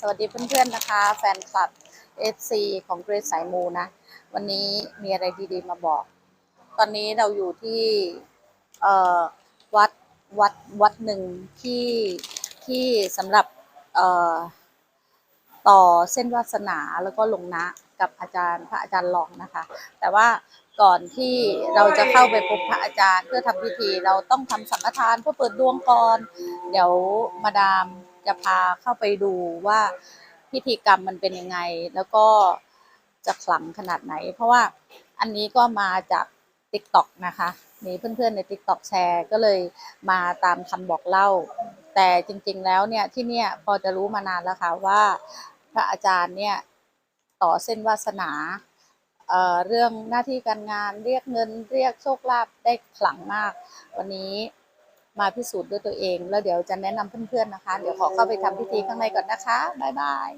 สวัสดีเพื่อนๆนะคะ แฟนคลับ FC ของเกรซสายมูนะ วันนี้มีอะไรดีๆมาบอก ตอนนี้เราอยู่ที่วัดวัดวัดหนึ่งที่ที่สำหรับต่อเส้นวาสนาแล้วก็ลงนะกับอาจารย์พระอาจารย์หลองนะคะ แต่ว่าก่อนที่เราจะเข้าไปพบพระอาจารย์เพื่อทำพิธี เราต้องทำสังฆทานเพื่อเปิดดวงก่อน เดี๋ยวมาดาม จะพาเข้าไปดูว่าพิธีกรรมมันเป็นยังไง แล้วก็จะขลังขนาดไหน เพราะว่าอันนี้ก็มาจาก t ิ k t o k นะคะ มีเพื่อนๆใน t ิ k t o k แชร์ก็เลยมาตามคำบอกเล่า แต่จริงๆแล้วเนี่ยที่เนี่ยพอจะรู้มานานแล้วค่ะว่าพระอาจารย์เนี่ยต่อเส้นวาสนาเอ่อเรื่องหน้าที่การงานเรียกเงินเรียกโชคลาภได้ขลังมาก วันนี้ มาพิสูจน์ด้วยตัวเอง แล้วเดี๋ยวจะแนะนำเพื่อนๆนะคะ เดี๋ยวขอเข้าไปทำพิธีข้างในก่อนนะคะ บ๊ายบาย